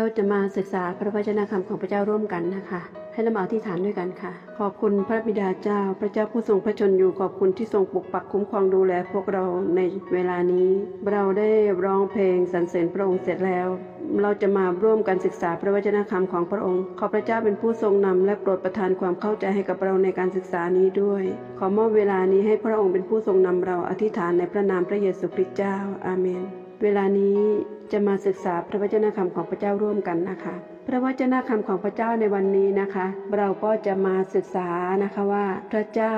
เราจะมาศึกษาพระวจนะคำของพระเจ้าร่วมกันนะคะ ให้เรามาอธิษฐานด้วยกันค่ะ ขอบคุณพระบิดาเจ้า พระเจ้าผู้ทรงพระชนอยู่ขอบคุณที่ทรงปกปักคุ้มครองดูแลพวกเราในเวลานี้ เราได้ร้องเพลงสรรเสริญพระองค์เสร็จแล้ว เราจะมาร่วมกันศึกษาพระวจนะคำของพระองค์ ขอพระเจ้าเป็นผู้ทรงนำและโปรดประทานความเข้าใจให้กับเราในการศึกษานี้ด้วย ขอมอบเวลานี้ให้พระองค์เป็นผู้ทรงนำเราอธิษฐานในพระนามพระเยซูคริสต์เจ้า อาเมน เวลานี้จะมาศึกษาพระวจนะคำของพระเจ้าร่วมกันนะคะ พระวจนะคำของพระเจ้าในวันนี้นะคะ เราก็จะมาศึกษานะคะว่า พระเจ้า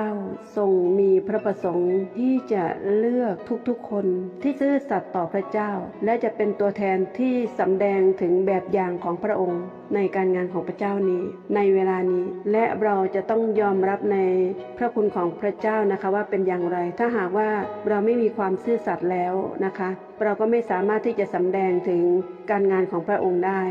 ทรงมีพระประสงค์ที่จะเลือกทุกๆคน ที่ซื่อสัตย์ต่อพระเจ้า และจะเป็นตัวแทนที่สำแดงถึงแบบอย่างของพระองค์ในการงานของพระเจ้านี้ ในเวลานี้ และเราจะต้องยอมรับในพระคุณของพระเจ้านะคะว่าเป็นอย่างไร ถ้าหากว่าเราไม่มีความซื่อสัตย์แล้วนะคะ เราก็ไม่สามารถที่จะสำแดงถึงการงานของพระองค์ได้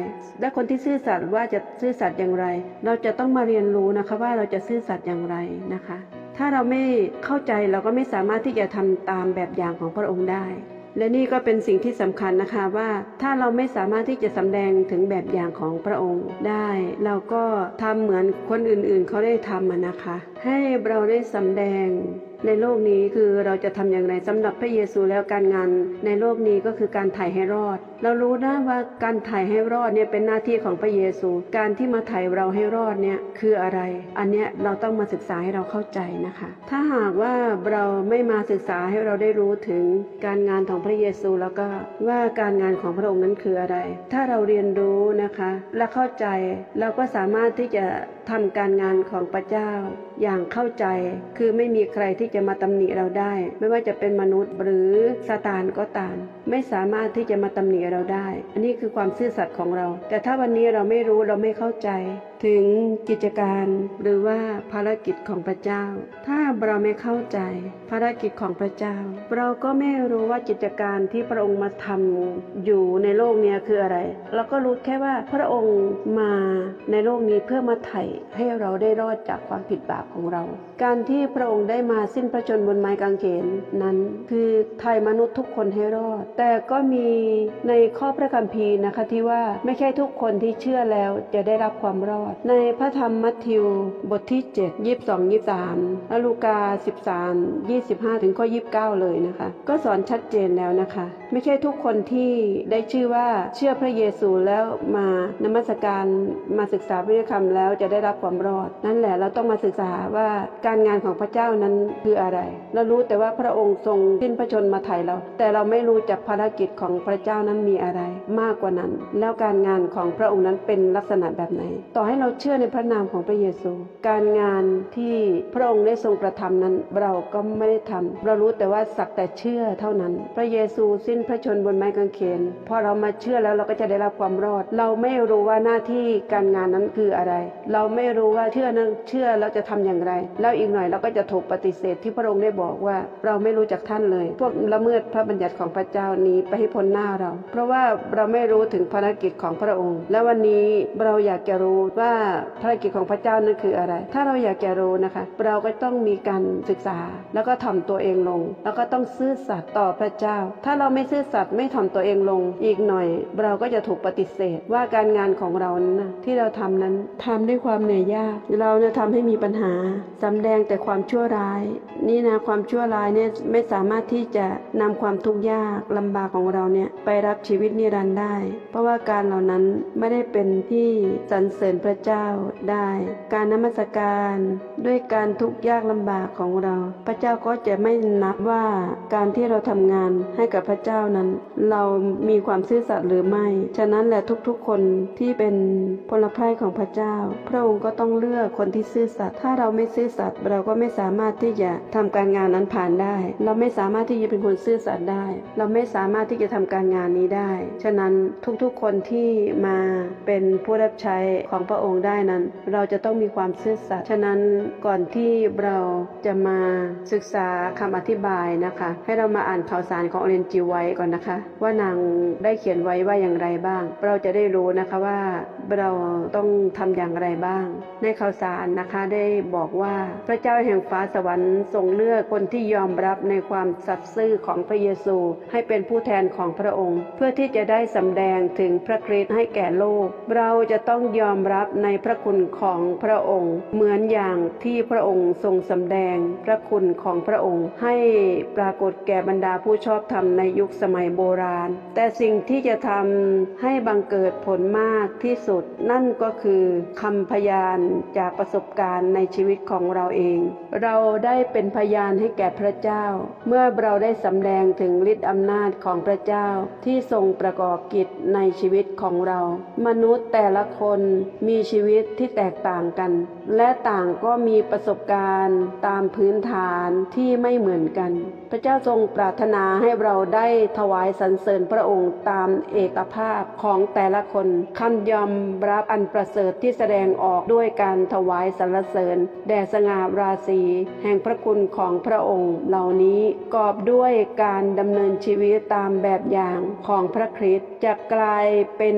และคนที่ซื่ื่อสัตย์ว่าจะซื่อสัตย์อย่างไร เราจะต้องมาเรียนรู้นะคะว่าเราจะซื่อสัตย์อย่างไรนะคะ ถ้าเราไม่เข้าใจเราก็ไม่สามารถที่จะทำตามแบบอย่างของพระองค์ได้ และนี่ก็เป็นสิ่งที่สำคัญนะคะว่าถ้าเราไม่สามารถที่จะสำแดงถึงแบบอย่างของพระองค์ได้ เราก็ทำเหมือนคนอื่นๆเขาได้ทำนะคะ ให้เราได้สำแดง ในโลกนี้คือเราจะทำอย่างไรสำหรับพระเยซูแล้วการงาน ในโลกนี้ก็คือการถ่ายให้รอด เรารู้นะว่าการถ่ายให้รอดเนี่ยเป็นหน้าที่ของพระเยซู การที่มาถ่ายเราให้รอดเนี่ยคืออะไร อันเนี้ยเราต้องมาศึกษาให้เราเข้าใจนะคะ ถ้าหากว่าเราไม่มาศึกษาให้เราได้รู้ถึงการงานของพระเยซูแล้วก็ว่าการงานของพระองค์นั้นคืออะไร ถ้าเราเรียนรู้นะคะ และเข้าใจเราก็สามารถที่จะทำการงานของพระเจ้า อย่างเข้าใจ คือไม่มีใครที่จะมาตำหนิเราได้ ไม่ว่าจะเป็นมนุษย์หรือซาตานก็ตาม ไม่สามารถที่จะมาตำหนิเราได้ อันนี้คือความซื่อสัตย์ของเรา แต่ถ้าวันนี้เราไม่รู้เราไม่เข้าใจ ถึงกิจการหรือว่าภารกิจของพระเจ้า ถ้าเราไม่เข้าใจภารกิจของพระเจ้า เราก็ไม่รู้ว่ากิจการที่พระองค์มาทำอยู่ในโลกนี้คืออะไร เราก็รู้แค่ว่าพระองค์มาในโลกนี้เพื่อมาไถ่ให้เราได้รอดจากความผิดบาปของเรา การที่พระองค์ได้มาสิ้นพระชนม์บนไม้กางเขนนั้น คือไถ่มนุษย์ทุกคนให้รอด แต่ก็มีในข้อพระคัมภีร์นะคะที่ว่าไม่ใช่ทุกคนที่เชื่อแล้วจะได้รับความรอดในพระธรรมมัทธิว บทที่7 22 23และลูกา 13 25 ถึงข้อ 29 เลยนะคะ ก็สอนชัดเจนแล้วนะคะ ไม่ใช่ทุกคนที่ได้ชื่อว่าเชื่อพระเยซูแล้วมานมัสการมาศึกษาพระคำแล้วจะได้รับความรอด นั่นแหละเราต้องมาศึกษาว่าการงานของพระเจ้านั้นคืออะไร เรารู้แต่ว่าพระองค์ทรงสิ้นพระชนมาไถ่เรา แต่เราไม่รู้จักภารกิจของพระเจ้านั้นมีอะไร มากกว่านั้น แล้วการงานของพระองค์นั้นเป็นลักษณะแบบไหน ต่อให้เราเชื่อในพระนามของพระเยซู การงานที่พระองค์ได้ทรงกระทำนั้น เราก็ไม่ได้ทำเรารู้แต่ว่าสักแต่เชื่อเท่านั้น พระเยซูสิ้นพระชนบนไม้กางเขนพอเรามาเชื่อแล้วเราก็จะได้รับความรอด เราไม่รู้ว่าหน้าที่การงานนั้นคืออะไร เราไม่รู้ว่าเชื่อนั้นเชื่อแล้วจะทำอย่างไร แล้วอีกหน่อยเราก็จะถูกปฏิเสธที่พระองค์ได้บอกว่าเราไม่รู้จักท่านเลย พวกละเมิดพระบัญญัติของพระเจ้านี้ไปให้พ้นหน้าเรา เพราะว่าเราไม่รู้ถึงภารกิจของพระองค์ และวันนี้เราอยากจะรู้ว่าาภารกิจของพระเจ้านั้นคืออะไร ถ้าเราอยากจะรู้นะคะ เราก็ต้องมีการศึกษา แล้วก็ถ่อมตัวเองลง แล้วก็ต้องซื่อสัตย์ต่อพระเจ้า ถ้าเราไม่ซื่อสัตย์ไม่ถ่อมตัวเองลง อีกหน่อย เราก็จะถูกปฏิเสธว่าการงานของเรานะที่เราทำนั้นทำด้วยความเหนื่อยยาก เราเนี่ยทำให้มีปัญหาสำแดงแต่ความชั่วร้าย นี่นะความชั่วร้ายเนี่ยไม่สามารถที่จะนำความทุกข์ยากลำบากของเราเนี่ยไปรับชีวิตนิรันดร์ได้ เพราะว่าการเหล่านั้นไม่ได้เป็นที่สรรเสริญพระเจ้าได้ การนมัสการด้วยการทุกข์ยากลำบากของเรา พระเจ้าก็จะไม่นับว่าการที่เราทำงานให้กับพระเจ้านั้น เรามีความซื่อสัตย์หรือไม่ ฉะนั้นแหละทุกๆคนที่เป็นพลไพร่ของพระเจ้า พระองค์ก็ต้องเลือกคนที่ซื่อสัตย์ถ้าเราไม่ซื่อสัตย์เราก็ไม่สามารถที่จะทำการงานนั้นผ่านได้ เราไม่สามารถที่จะเป็นคนซื่อสัตย์ได้ เราไม่สามารถที่จะทำการงานนี้ได้ ฉะนั้นทุกๆคนที่มาเป็นผู้รับใช้ของพระองค์ได้นั้น เราจะต้องมีความซื่อสัตย์ฉะนั้นก่อนที่เราจะมาศึกษาคำอธิบายนะคะ ให้เรามาอ่านข่าวสารของอเรนจิวไว้ก่อนนะคะ ว่านางได้เขียนไว้ว่าอย่างไรบ้าง เราจะได้รู้นะคะว่าเราต้องทำอย่างไรบ้าง ในข่าวสารนะคะได้บอกว่าพระเจ้าแห่งฟ้าสวรรค์ทรงเลือกคนที่ยอมรับในความสัตย์ซื่อของพระเยซู ให้เป็นผู้แทนของพระองค์ เพื่อที่จะได้สำแดงถึงพระคริสต์ให้แก่โลก เราจะต้องยอมรับในพระคุณของพระองค์ เหมือนอย่างที่พระองค์ทรงสำแดงพระคุณของพระองค์ ให้ปรากฏแก่บรรดาผู้ชอบธรรมในยุคสมัยโบราณ แต่สิ่งที่จะทำให้บังเกิดผลมากที่สุด นั่นก็คือคำพยานจากประสบการณ์ในชีวิตของเราเอง เราได้เป็นพยานให้แก่พระเจ้า เมื่อเราได้สำแดงถึงฤทธิ์อำนาจของพระเจ้าที่ทรงประกอบกิจในชีวิตของเรา มนุษย์แต่ละคนมีชีวิตที่แตกต่างกัน และต่างก็มีประสบการณ์ตามพื้นฐานที่ไม่เหมือนกัน พระเจ้าทรงปรารถนาให้เราได้ถวายสรรเสริญพระองค์ตามเอกภาพของแต่ละคนคำยอมรับอันประเสริฐที่แสดงออกด้วยการถวายสรรเสริญ แด่สง่าราศีแห่งพระคุณของพระองค์ เหล่านี้กอบด้วยการดำเนินชีวิตตามแบบอย่างของพระคริสต์จะกลายเป็น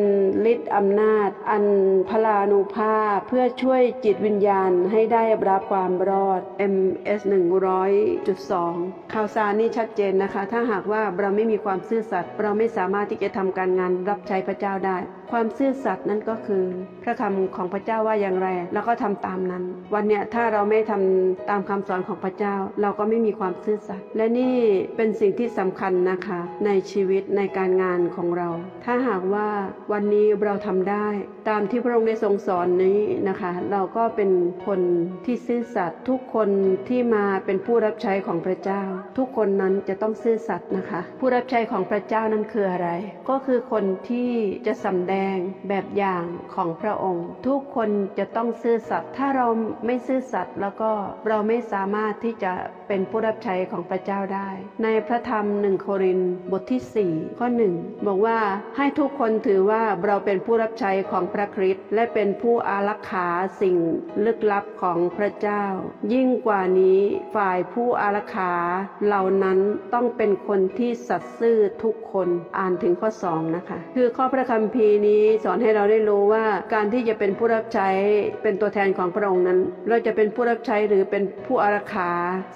ฤทธิ์อำนาจอันพลานุภาพเพื่อช่วยจิตวิญญาณให้ได้รับความรอด MS 100.2 ข่าวสารนี่ชัดเจนนะคะ ถ้าหากว่าเราไม่มีความซื่อสัตย์เราไม่สามารถที่จะทำการงานรับใช้พระเจ้าได้ ความซื่อสัตย์นั่นก็คือ พระคำของพระเจ้าว่าอย่างไร แล้วก็ทำตามนั้น วันเนี้ยถ้าเราไม่ทำตามคำสอนของพระเจ้า เราก็ไม่มีความซื่อสัตย์และนี่เป็นสิ่งที่สำคัญนะคะ ในชีวิตในการงานของเรา ถ้าหากว่าวันนี้เราทำได้ ตามที่พระองค์ได้ทรงสอนนี้นะคะ เราก็เป็นคนที่ซื่อสัตย์ทุกคนที่มาเป็นผู้รับใช้ของพระเจ้า ทุกคนนั้นจะต้องซื่อสัตย์นะคะ ผู้รับใช้ของพระเจ้านั้นคืออะไร ก็คือคนที่จะสำแดงแบบอย่างของพระองค์ ทุกคนจะต้องซื่อสัตย์ถ้าเราไม่ซื่อสัตย์แล้วก็เราไม่สามารถที่จะเป็นผู้รับใช้ของพระเจ้าได้ ในพระธรรมหนึ่งโครินบทที่ 4 ข้อหนึ่งบอกว่าให้ทุกคนถือว่าเราเป็นผู้รับใช้ของพระคริสต์และเป็นผู้อารักขาสิ่งลึกลับของพระเจ้า ยิ่งกว่านี้ฝ่ายผู้อารักขาเหล่านั้นต้องเป็นคนที่สัตย์ซื่อทุกคนอ่านถึงข้อ2นะคะคือข้อพระคัมภีร์นี้สอนให้เราได้รู้ว่าการที่จะเป็นผู้รับใช้เป็นตัวแทนของพระองค์นั้น เราจะเป็นผู้รับใช้หรือเป็นผู้อารักขา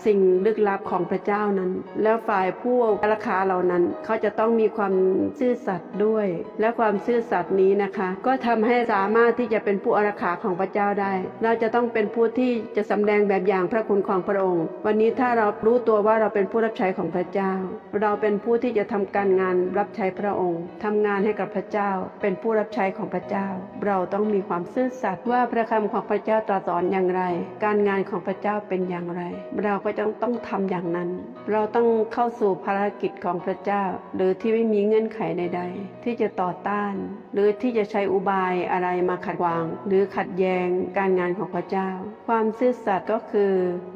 สิ่งลึกลับของพระเจ้านั้น แล้วฝ่ายผู้อารักขาเหล่านั้น เขาจะต้องมีความซื่อสัตย์ด้วย และความซื่อสัตย์นี้นะคะ ก็ทำให้สามารถที่จะเป็นผู้อารักขาของพระเจ้าได้ เราจะต้องเป็นผู้ที่จะสำแดงแบบอย่างพระคุณของพระองค์ วันนี้ถ้าเรารู้ตัวว่าเราเป็นผู้รับใช้ของพระเจ้า เราเป็นผู้ที่จะทำการงานรับใช้พระองค์ทำงานให้กับพระเจ้า เป็นผู้รับใช้ของพระเจ้า เราต้องมีความซื่อสัตย์ว่าพระคำของพระเจ้าตรัสสอนอย่างไร การงานของพระเจ้าเป็นอย่างไร เราก็จะต้องทำอย่างนั้น เราต้องเข้าสู่ภารกิจของพระเจ้า หรือที่ไม่มีเงื่อนไขใด ๆ ที่จะต่อต้าน หรือที่จะใช้อุบายอะไรมาขัดขวางหรือขัดแย้งการงานของพระเจ้า ความซื่อสัตย์ก็คือ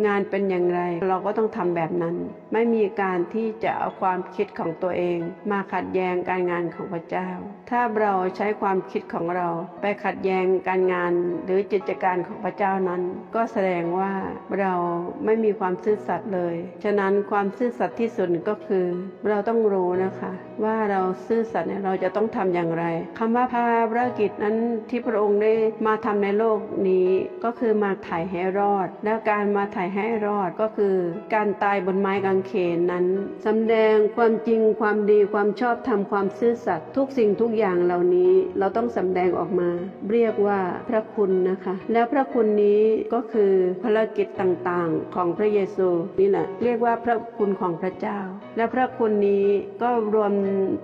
งานเป็นอย่างไร เราก็ต้องทำแบบนั้น ไม่มีการที่จะเอาความคิดของตัวเอง มาขัดแย้งการงานของพระเจ้า ถ้าเราใช้ความคิดของเรา ไปขัดแย้งการงานหรือกิจการของพระเจ้านั้น ก็แสดงว่าเราไม่มีความซื่อสัตย์เลย ฉะนั้นความซื่อสัตย์ที่สุดก็คือ เราต้องรู้นะคะ ว่าเราซื่อสัตย์เนี่ยเราจะต้องทำอย่างไรคำว่าภารกิจนั้นที่พระองค์ได้มาทำในโลกนี้ก็คือมาถ่ายให้รอด และการมาถ่ายให้รอดก็คือการตายบนไม้กางเขนนั้นสำแดงความจริงความดีความชอบธรรมความซื่อสัตย์ทุกสิ่งทุกอย่างเหล่านี้เราต้องสำแดงออกมา เรียกว่าพระคุณนะคะ แล้วพระคุณนี้ก็คือภารกิจต่างๆ ของพระเยซูนี่แหละเรียกว่าพระคุณของพระเจ้า และพระคุณนี้ก็รวม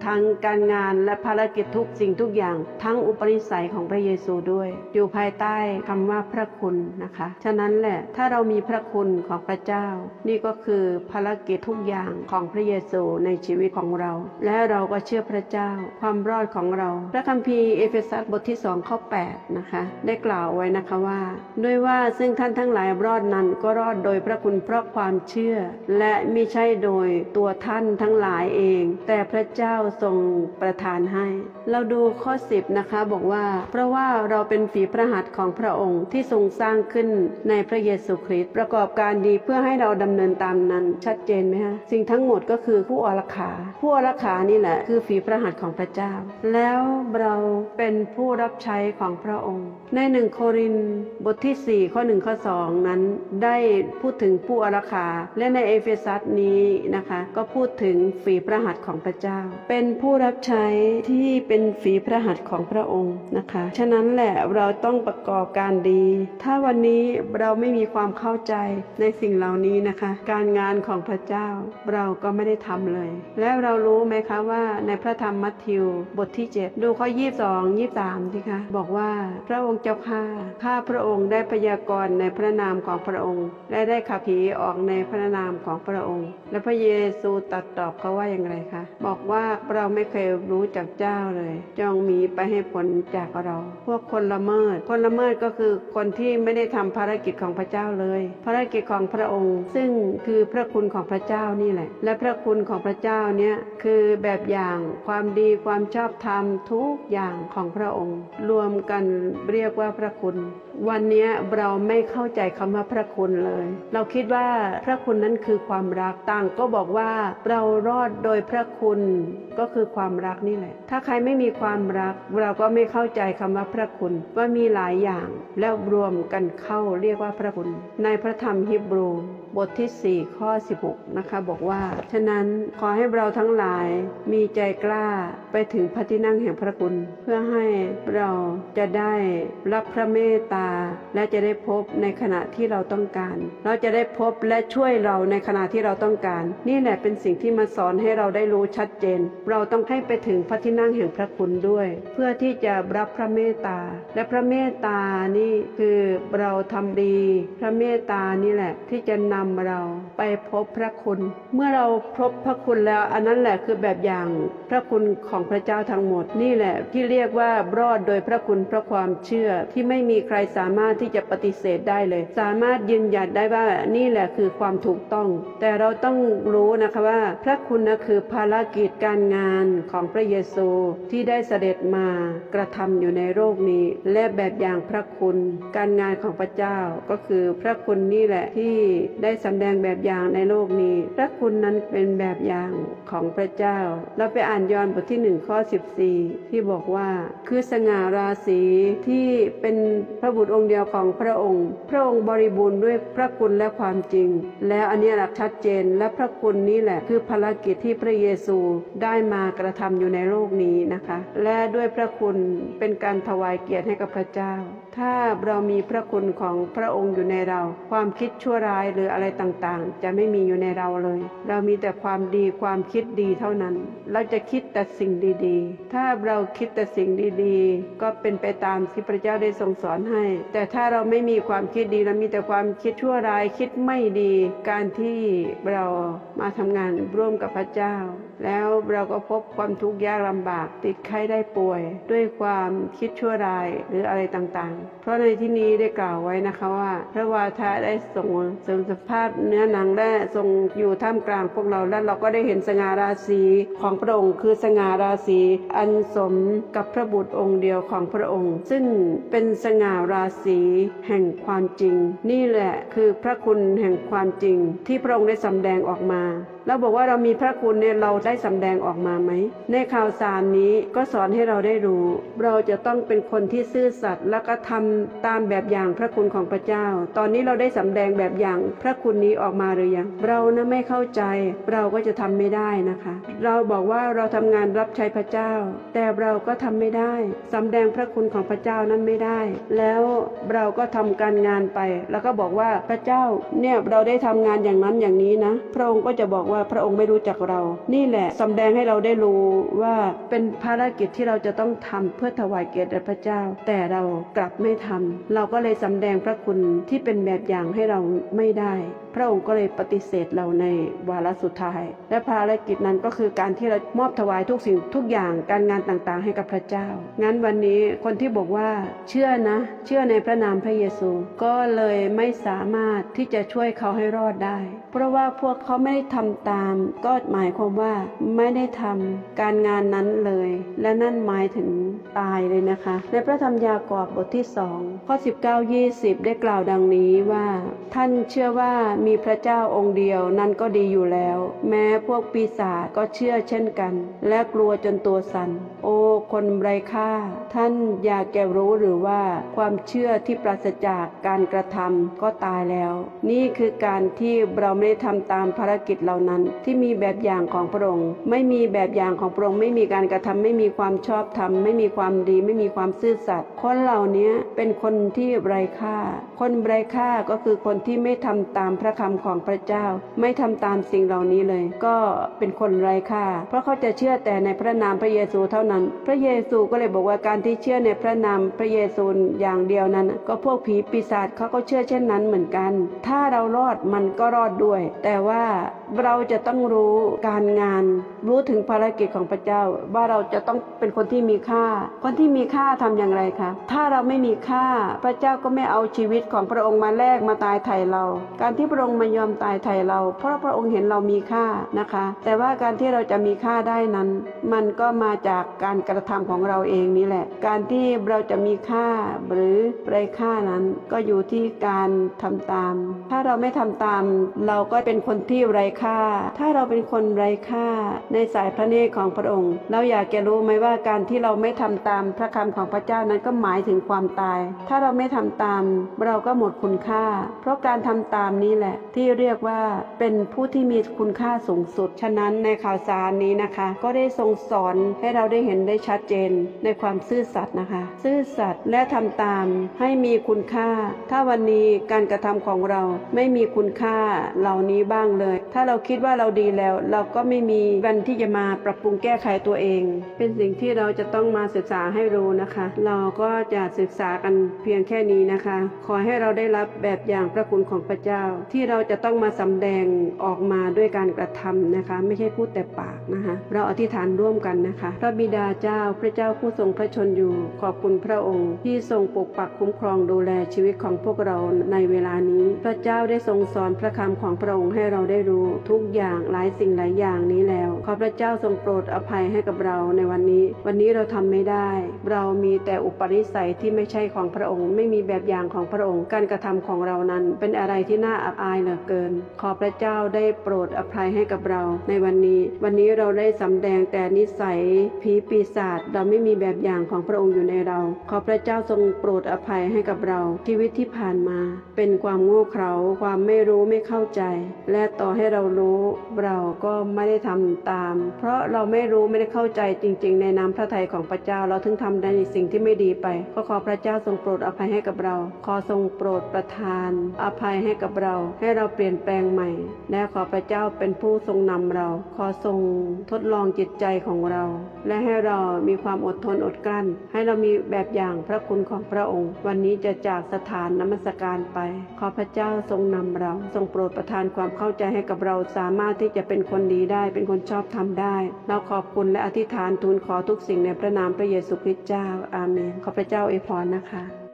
ทั้งการงานและภารกิจทุกสิ่งทุกอย่าง ทั้งอุปนิสัยของพระเยซูด้วย อยู่ภายใต้คำว่าพระคุณนะคะ ฉะนั้นแหละถ้าเรามีพระคุณของพระเจ้า นี่ก็คือภารกิจทุกอย่างของพระเยซูในชีวิตของเรา และเราก็เชื่อพระเจ้า ความรอดของเรา พระคัมภีร์เอเฟซัสบทที่2ข้อ8นะคะได้กล่าวไว้นะคะว่า ด้วยว่าซึ่งท่านทั้งหลายรอดนั้นก็รอดโดยพระคุณเพราะความเชื่อ และไม่ใช่โดยตัวท่านทั้งหลายเอง แต่พระเจ้าทรงประทานให้ เราดูข้อ 10นะคะบอกว่า เพราะว่าเราเป็นฝีพระหัตถ์ของพระองค์ที่ทรงสร้างขึ้นในพระเยซูคริสต์ประกอบการดีเพื่อให้เราดำเนินตามนั้น ชัดเจนไหมคะสิ่งทั้งหมดก็คือผู้อรักขา ผู้อรักขานี่แหละ คือฝีพระหัตถ์ของพระเจ้า แล้วเราเป็นผู้รับใช้ของพระองค์ ในหนึ่งโครินบทที่ 4 ข้อ1ข้อ2นั้น ได้พูดถึงผู้อรักขา และในเอเฟซัสนี้นะคะ ก็พูดถึงฝีพระหัตถ์ของพระเจ้า เป็นผู้รับใช้ที่เป็นฝีพระหัตถ์ของพระองค์นะคะ ฉะนั้นแหละเราต้องประกอบการดี ถ้าวันนี้เราไม่มีความเข้าใจในสิ่งเหล่านี้นะคะ การงานของพระเจ้าเราก็ไม่ได้ทำเลย และเรารู้ไหมคะว่าในพระธรรมมัทธิวบทที่ 7 ดูข้อ 22 23สิคะบอกว่าพระองค์เจ้าข้าข้าพระองค์ได้พยากรณ์ในพระนามของพระองค์ และได้ขับผีออกในพระนามของพระองค์ และพระเยซูตัดตอบเขาว่าอย่างไรคะบอกว่าเราไม่เคยรู้จักเจ้าเลย จงมีไปให้ผลจากเรา พวกคนนละเมิด คนละเมิดก็คือคนที่ไม่ได้ทำภารกิจของพระเจ้าเลย ภารกิจของพระองค์ ซึ่งคือพระคุณของพระเจ้านี่แหละ และพระคุณของพระเจ้าเนี่ยคือแบบอย่างความดีความชอบธรรมทุกอย่างของพระองค์ รวมกันเรียกว่าพระคุณ วันนี้เราไม่เข้าใจคำว่าพระคุณเลย เราคิดว่าพระคุณนั้นคือความรักต่างก็บอกว่าเรารอดโดยพระคุณก็คือความรักนี่แหละ ถ้าใครไม่มีความรักเราก็ไม่เข้าใจคำว่าพระคุณว่ามีหลายอย่างแล้วรวมกันเข้าเรียกว่าพระคุณ ในพระธรรมฮีบรูบทที่ 4 ข้อ 16 นะคะ บอกว่า ฉะนั้นขอให้เราทั้งหลายมีใจกล้าไปถึงพระที่นั่งแห่งพระคุณ เพื่อให้เราจะได้รับพระเมตตา และจะได้พบในขณะที่เราต้องการ เราจะได้พบและช่วยเราในขณะที่เราต้องการ นี่แหละเป็นสิ่งที่มาสอนให้เราได้รู้ชัดเจน เราต้องให้ไปถึงพระที่นั่งแห่งพระคุณด้วย เพื่อที่จะรับพระเมตตาและพระเมตตานี่คือเราทำดี พระเมตตานี่แหละ ที่จะนำเราไปพบพระคุณ เมื่อเราพบพระคุณแล้ว อันนั้นแหละคือแบบอย่างพระคุณของพระเจ้าทั้งหมดนี่แหละ ที่เรียกว่ารอดโดยพระคุณเพราะความเชื่อที่ไม่มีใครสามารถที่จะปฏิเสธได้เลย สามารถยืนยันได้ว่านี่แหละคือความถูกต้อง แต่เราต้องรู้นะคะว่า พระคุณนะคือภารกิจการงานของพระเยซูที่ได้เสด็จมากระทำอยู่ในโลกนี้และแบบอย่างพระคุณ การงานของพระเจ้าก็คือพระคุณนี่แหละที่ได้สำแดงแบบอย่างในโลกนี้ พระคุณนั้นเป็นแบบอย่างของพระเจ้า เราไปอ่านยอห์นบทที่หนึ่งข้อ14 ที่บอกว่า คือสง่าราศีที่เป็นพระบุตรองค์เดียวของพระองค์ พระองค์บริบูรณ์ด้วยพระคุณและความจริง แล้วอันนี้หละชัดเจนและพระคุณนี้แหละ คือภารกิจที่พระเยซูได้มากระทำอยู่ในโลกนี้นะคะ และด้วยพระคุณเป็นการถวายเกียรติให้กับพระเจ้า ถ้าเรามีพระคุณของพระองค์อยู่ในเรา ความคิดชั่วร้ายหรืออะไรต่างๆ จะไม่มีอยู่ในเราเลย เรามีแต่ความดีความคิดดีเท่านั้น เราจะคิดแต่สิ่งดีๆ ถ้าเราคิดแต่สิ่งดีๆ ก็เป็นไปตามที่พระเจ้าได้ทรงสอนให้ แต่ถ้าเราไม่มีความคิดดีเรามีแต่ความคิดชั่วร้ายคิดไม่ดี การที่เรามาทำงานร่วมกับพระเจ้า แล้วเราก็พบความทุกข์ยากลำบากติดไข้ได้ป่วย ด้วยความคิดชั่วร้ายหรืออะไรต่างๆ เพราะในที่นี้ได้กล่าวไว้นะคะว่า พระวาทะได้ทรงเสริมสภาพเนื้อหนังและทรงอยู่ท่ามกลางพวกเราและเราก็ได้เห็นสง่าราศีของพระองค์ คือสง่าราศีอันสมกับพระบุตรองค์เดียวของพระองค์ ซึ่งเป็นสง่าราศีแห่งความจริง นี่แหละคือพระคุณแห่งความจริง ที่พระองค์ได้สำแดงออกมา เราบอกว่าเรามีพระคุณเนี่ยเราได้สำแดงออกมาไหม ในข่าวสารนี้ก็สอนให้เราได้รู้ เราจะต้องเป็นคนที่ซื่อสัตย์แล้วก็ทำตามแบบอย่างพระคุณของพระเจ้า ตอนนี้เราได้สำแดงแบบอย่างพระคุณนี้ออกมาหรือยังเรานะไม่เข้าใจ เราก็จะทำไม่ได้นะคะ เราบอกว่าเราทำงานรับใช้พระเจ้า แต่เราก็ทำไม่ได้สำแดงพระคุณของพระเจ้านั้นไม่ได้ แล้วเราก็ทำการงานไป แล้วก็บอกว่าพระเจ้าเนี่ยเราได้ทำงานอย่างนั้นอย่างนี้นะ พระองค์ก็จะบอกว่าพระองค์ไม่รู้จักเรา นี่แหละสำแดงให้เราได้รู้ว่าเป็นภารกิจที่เราจะต้องทำเพื่อถวายเกียรติพระเจ้า แต่เรากลับไม่ทำเราก็เลยสำแดงพระคุณที่เป็นแบบอย่างให้เราไม่ได้ พระองค์ก็เลยปฏิเสธเราในวาระสุดท้าย และภารกิจนั้นก็คือการที่เรามอบถวายทุกสิ่งทุกอย่างการงานต่างๆ ให้กับพระเจ้า งั้นวันนี้คนที่บอกว่าเชื่อนะ เชื่อในพระนามพระเยซู ก็เลยไม่สามารถที่จะช่วยเขาให้รอดได้ เพราะว่าพวกเขาไม่ได้ทำำตาม ก็หมายความว่าไม่ได้ทำการงานนั้นเลย และนั่นหมายถึงตายเลยนะคะ ในพระธรรมยากอบบทที่สองข้อ 19 20 ได้กล่าวดังนี้ว่า ท่านเชื่อว่ามีพระเจ้าองค์เดียวนั่นก็ดีอยู่แล้ว แม้พวกปีศาจก็เชื่อเช่นกัน และกลัวจนตัวสั่นโอ้คนไร้ค่า ท่านอยากแก่รู้หรือว่าความเชื่อที่ปราศจากการกระทำก็ตายแล้ว นี่คือการที่เราไม่ได้ทำตามภารกิจเหล่านั้นที่มีแบบอย่างของพระองค์ ไม่มีแบบอย่างของพระองค์ไม่มีการกระทำไม่มีความชอบธรรมไม่มีความดีไม่มีความซื่อสัตย์คนเหล่านี้เป็นคนที่ไร้ค่า คนไร้ค่าก็คือคนที่ไม่ทำตามพระคำของพระเจ้า ไม่ทำตามสิ่งเหล่านี้เลย ก็เป็นคนไร้ค่า เพราะเขาจะเชื่อแต่ในพระนามพระเยซูเท่านั้น พระเยซูก็เลยบอกว่าการที่เชื่อในพระนามพระเยซูอย่างเดียวนั้น ก็พวกผีปีศาจเขาก็เชื่อเช่นนั้นเหมือนกัน ถ้าเรารอดมันก็รอดด้วย แต่ว่าเราจะต้องรู้การงาน รู้ถึงภารกิจของพระเจ้า ว่าเราจะต้องเป็นคนที่มีค่า คนที่มีค่าทำอย่างไรคะถ้าเราไม่มีค่าพระเจ้าก็ไม่เอาชีวิตของพระองค์มาแลกมาตายไถ่เรา การที่พระองค์มายอมตายไถ่เรา เพราะพระองค์เห็นเรามีค่านะคะ แต่ว่าการที่เราจะมีค่าได้นั้น มันก็มาจากการกระทำของเราเองนี่แหละ การที่เราจะมีค่าหรือไร้ค่านั้นก็อยู่ที่การทำตาม ถ้าเราไม่ทำตาม เราก็เป็นคนที่ไร้ค่าถ้าเราเป็นคนไร้ค่าในสายพระเนตรของพระองค์ เราอยากจะรู้ไหมว่าการที่เราไม่ทำตามพระคำของพระเจ้านั้นก็หมายถึงความตาย ถ้าเราไม่ทำตาม เราก็หมดคุณค่า เพราะการทำตามนี้แหละ ที่เรียกว่าเป็นผู้ที่มีคุณค่าสูงสุด ฉะนั้นในข่าวสารนี้นะคะ ก็ได้ทรงสอนให้เราได้เห็นได้ชัดเจนในความซื่อสัตย์นะคะ ซื่อสัตย์และทำตามให้มีคุณค่า ถ้าวันนี้การกระทำของเราไม่มีคุณค่าเหล่านี้บ้างเลย ถ้าเราคิดดว่าเราดีแล้ว เราก็ไม่มีวันที่จะมาปรับปรุงแก้ไขตัวเอง เป็นสิ่งที่เราจะต้องมาศึกษาให้รู้นะคะ เราก็จะศึกษากันเพียงแค่นี้นะคะ ขอให้เราได้รับแบบอย่างพระคุณของพระเจ้า ที่เราจะต้องมาสำแดงออกมาด้วยการกระทำนะคะ ไม่ใช่พูดแต่ปากนะคะ เราอธิษฐานร่วมกันนะคะ พระบิดาเจ้าพระเจ้าผู้ทรงพระชนอยู่ ขอบคุณพระองค์ ที่ทรงปกปักคุ้มครองดูแลชีวิตของพวกเราในเวลานี้ พระเจ้าได้ทรงสอนพระคำของพระองค์ให้เราได้รู้ทุกอย่างหลายสิ่งหลายอย่างนี้แล้ว ขอพระเจ้าทรงโปรดอภัยให้กับเราในวันนี้ วันนี้เราทำไม่ได้ เรามีแต่อุปนิสัยที่ไม่ใช่ของพระองค์ ไม่มีแบบอย่างของพระองค์ การกระทำของเรานั้น เป็นอะไรที่น่าอับอายเหลือเกิน ขอพระเจ้าได้โปรดอภัยให้กับเรา ในวันนี้ วันนี้เราได้สำแดงแต่นิสัยผีปีศาจเราไม่มีแบบอย่างของพระองค์อยู่ในเรา ขอพระเจ้าทรงโปรดอภัยให้กับเรา ชีวิตที่ผ่านมา เป็นความโง่เขลาความไม่รู้ไม่เข้าใจ และต่อให้เรารู้เราก็ไม่ได้ทำตาม เพราะเราไม่รู้ไม่ได้เข้าใจจริง ๆ ในน้ำพระทัยของพระเจ้าเราถึงทำในสิ่งที่ไม่ดีไป ก็ขอพระเจ้าทรงโปรดอภัยให้กับเรา ขอทรงโปรดประทาน อภัยให้กับเรา ให้เราเปลี่ยนแปลงใหม่ และขอพระเจ้าเป็นผู้ทรงนำเรา ขอทรงทดลองจิตใจของเรา และให้เรามีความอดทนอดกลั้น ให้เรามีแบบอย่างพระคุณของพระองค์ วันนี้จะจากสถานนมัสการไป ขอพระเจ้าทรงนำเรา ทรงโปรดประทานความเข้าใจให้กับเราสามารถที่จะเป็นคนดีได้ เป็นคนชอบทำได้ เราขอบคุณและอธิษฐานทูลขอทุกสิ่งในพระนามพระเยซูคริสต์เจ้า อาเมน ขอพระเจ้าอวยพรนะคะ